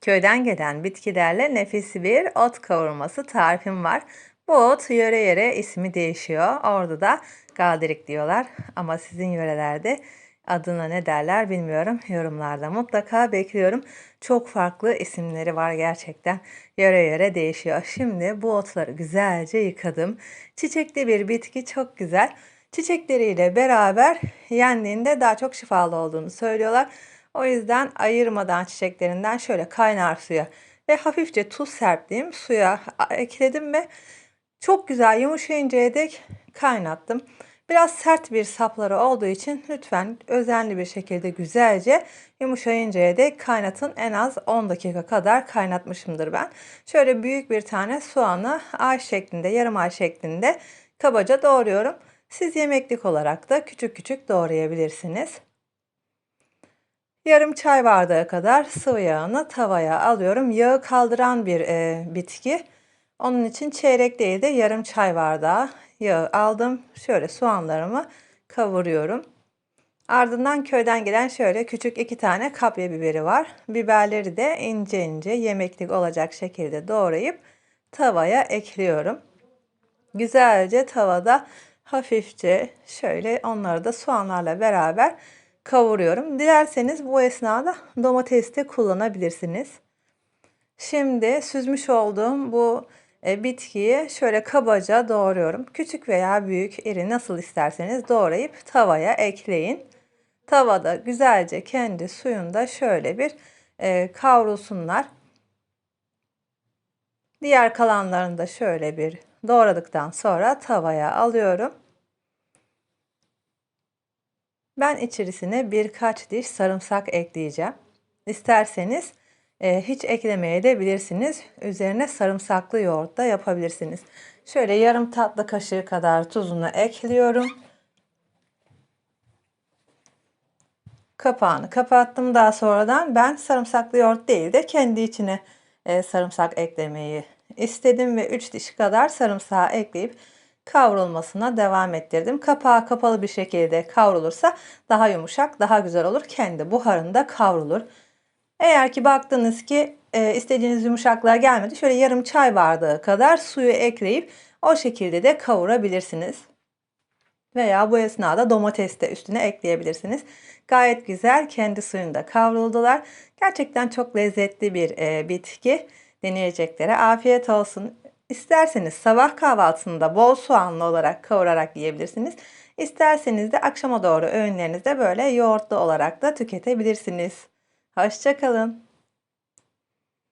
Köyden gelen bitkilerle nefis bir ot kavurması tarifim var. Bu ot yöre yöre ismi değişiyor. Orada da galdirik diyorlar. Ama sizin yörelerde adına ne derler bilmiyorum. Yorumlarda mutlaka bekliyorum. Çok farklı isimleri var gerçekten. Yöre yöre değişiyor. Şimdi bu otları güzelce yıkadım. Çiçekli bir bitki çok güzel. Çiçekleriyle beraber yendiğinde daha çok şifalı olduğunu söylüyorlar. O yüzden ayırmadan çiçeklerinden şöyle kaynar suya ve hafifçe tuz serptiğim suya ekledim ve çok güzel yumuşayıncaya dek kaynattım. Biraz sert bir sapları olduğu için lütfen özenli bir şekilde güzelce yumuşayıncaya dek kaynatın. En az 10 dakika kadar kaynatmışımdır ben. Şöyle büyük bir tane soğanı ay şeklinde, yarım ay şeklinde kabaca doğruyorum. Siz yemeklik olarak da küçük küçük doğrayabilirsiniz. Yarım çay bardağı kadar sıvı yağını tavaya alıyorum. Yağı kaldıran bir e, bitki. Onun için çeyrek değil de yarım çay bardağı yağı aldım. Şöyle soğanlarımı kavuruyorum. Ardından köyden gelen şöyle küçük iki tane kapya biberi var. Biberleri de ince ince yemeklik olacak şekilde doğrayıp tavaya ekliyorum. Güzelce tavada hafifçe şöyle onları da soğanlarla beraber kavuruyorum. Dilerseniz bu esnada domates de kullanabilirsiniz. Şimdi süzmüş olduğum bu e, bitkiyi şöyle kabaca doğruyorum. Küçük veya büyük iri nasıl isterseniz doğrayıp tavaya ekleyin. Tavada güzelce kendi suyunda şöyle bir e, kavrulsunlar. Diğer kalanlarını da şöyle bir doğradıktan sonra tavaya alıyorum. Ben içerisine birkaç diş sarımsak ekleyeceğim. İsterseniz e, hiç eklemeye de bilirsiniz. Üzerine sarımsaklı yoğurt da yapabilirsiniz. Şöyle yarım tatlı kaşığı kadar tuzunu ekliyorum. Kapağını kapattım. Daha sonradan ben sarımsaklı yoğurt değil de kendi içine e, sarımsak eklemeyi istedim ve 3 diş kadar sarımsağı ekleyip kavrulmasına devam ettirdim. Kapağı kapalı bir şekilde kavrulursa daha yumuşak, daha güzel olur. Kendi buharında kavrulur. Eğer ki baktınız ki e, istediğiniz yumuşaklığa gelmedi, şöyle yarım çay bardağı kadar suyu ekleyip o şekilde de kavurabilirsiniz. Veya bu esnada domates de üstüne ekleyebilirsiniz. Gayet güzel kendi suyunda kavruldular. Gerçekten çok lezzetli bir e, bitki. Deneyeceklere afiyet olsun. İsterseniz sabah kahvaltısında bol soğanlı olarak kavurarak yiyebilirsiniz. İsterseniz de akşama doğru öğünlerinizde böyle yoğurtlu olarak da tüketebilirsiniz. Hoşçakalın.